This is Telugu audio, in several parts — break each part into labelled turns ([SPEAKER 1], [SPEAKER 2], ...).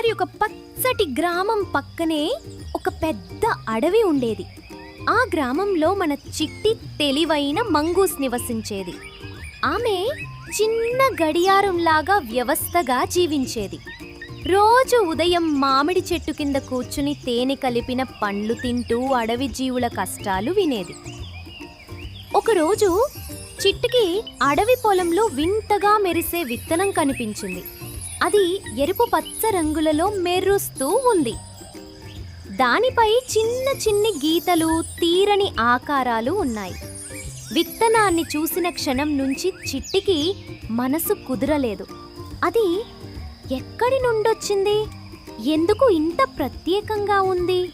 [SPEAKER 1] ఒకసారి ఒక పచ్చటి గ్రామం పక్కనే ఒక పెద్ద అడవి ఉండేది. ఆ గ్రామంలో మన చిట్టి తెలివైన మంగూస్ నివసించేది. ఆమె చిన్న గడియారంలాగా వ్యవస్థగా జీవించేది. రోజు ఉదయం మామిడి చెట్టు కింద కూర్చుని తేనె కలిపిన పండ్లు తింటూ అడవి జీవుల కష్టాలు వినేది. ఒకరోజు చిట్టుకి అడవి పొలంలో వింతగా మెరిసే విత్తనం కనిపించింది. అది ఎరుపు పచ్చ రంగులలో మెరుస్తూ ఉంది. దానిపై చిన్న చిన్ని గీతలు తీరని ఆకారాలు ఉన్నాయి. విత్తనాన్ని చూసిన క్షణం నుంచి చిట్టికి మనసు కుదరలేదు. అది ఎక్కడి నుండొచ్చింది? ఎందుకు ఇంత ప్రత్యేకంగా ఉంది?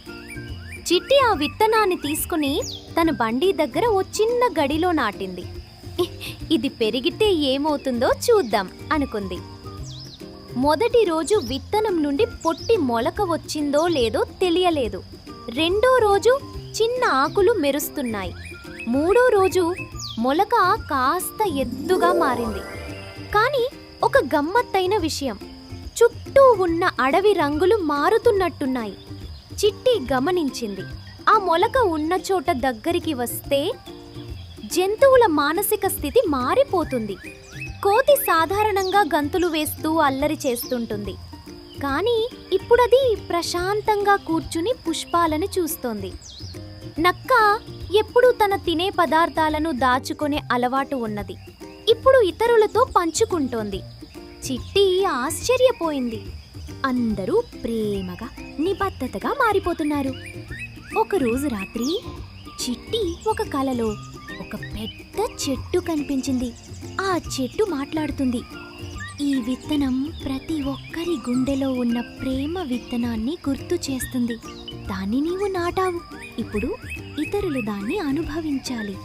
[SPEAKER 1] చిట్టి ఆ విత్తనాన్ని తీసుకుని తన బండి దగ్గర ఓ చిన్న గడిలో నాటింది. ఇది పెరిగితే ఏమవుతుందో చూద్దాం అనుకుంది. మొదటి రోజు విత్తనం నుండి పొట్టి మొలక వచ్చిందో లేదో తెలియలేదు. రెండో రోజు చిన్న ఆకులు మెరుస్తున్నాయి. మూడో రోజు మొలక కాస్త ఎత్తుగా మారింది. కానీ ఒక గమ్మత్తైన విషయం. చుట్టూ ఉన్న అడవి రంగులు మారుతున్నట్టున్నాయి. చిట్టి గమనించింది. ఆ మొలక ఉన్న చోట దగ్గరికి వస్తే జంతువుల మానసిక స్థితి మారిపోతుంది. కోతి సాధారణంగా గంతులు వేస్తూ అల్లరి చేస్తుంటుంది. కానీ ఇప్పుడది ప్రశాంతంగా కూర్చుని పుష్పాలను చూస్తోంది. నక్క ఎప్పుడూ తన తినే పదార్థాలను దాచుకునే అలవాటు ఉన్నది. ఇప్పుడు ఇతరులతో పంచుకుంటోంది. చిట్టి ఆశ్చర్యపోయింది. అందరూ ప్రేమగా నిబద్ధతగా మారిపోతున్నారు. ఒకరోజు రాత్రి చిట్టి ఒక కలలో ఒక పెద్ద చెట్టు కనిపించింది. ఆ చెట్టు మాట్లాడుతుంది. ఈ విత్తనం ప్రతి ఒక్కరి గుండెలో ఉన్న ప్రేమ విత్తనాన్ని గుర్తు చేస్తుంది. దాన్ని నీవు నాటావు. ఇప్పుడు ఇతరులు దాన్ని అనుభవించాలి.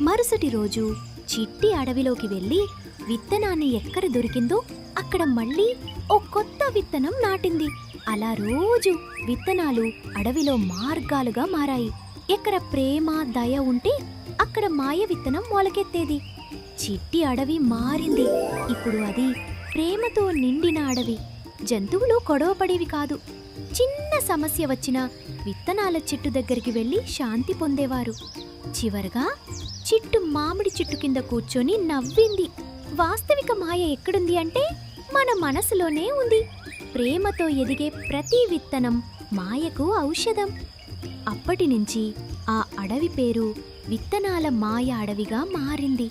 [SPEAKER 1] మరుసటి రోజు చిట్టి అడవిలోకి వెళ్ళి విత్తనాన్ని ఎక్కడ దొరికిందో అక్కడ మళ్ళీ ఓ కొత్త విత్తనం నాటింది. అలా రోజు విత్తనాలు అడవిలో మార్గాలుగా మారాయి. ఎక్కడ ప్రేమ దయ ఉంటే అక్కడ మాయ విత్తనం మొలకెత్తేది. చిట్టి అడవి మారింది. ఇప్పుడు అది ప్రేమతో నిండిన అడవి. జంతువులు గొడవపడేవి కాదు. చిన్న సమస్య వచ్చినా విత్తనాల చెట్టు దగ్గరికి వెళ్ళి శాంతి పొందేవారు. చివరగా చిట్టు మామిడి చెట్టు కింద కూర్చొని నవ్వింది. వాస్తవిక మాయ ఎక్కడుంది అంటే మన మనసులోనే ఉంది. ప్రేమతో ఎదిగే ప్రతి విత్తనం మాయకు ఔషధం. అప్పటి నుంచి ఆ అడవి పేరు విత్తనాల మాయ అడవిగా మారింది.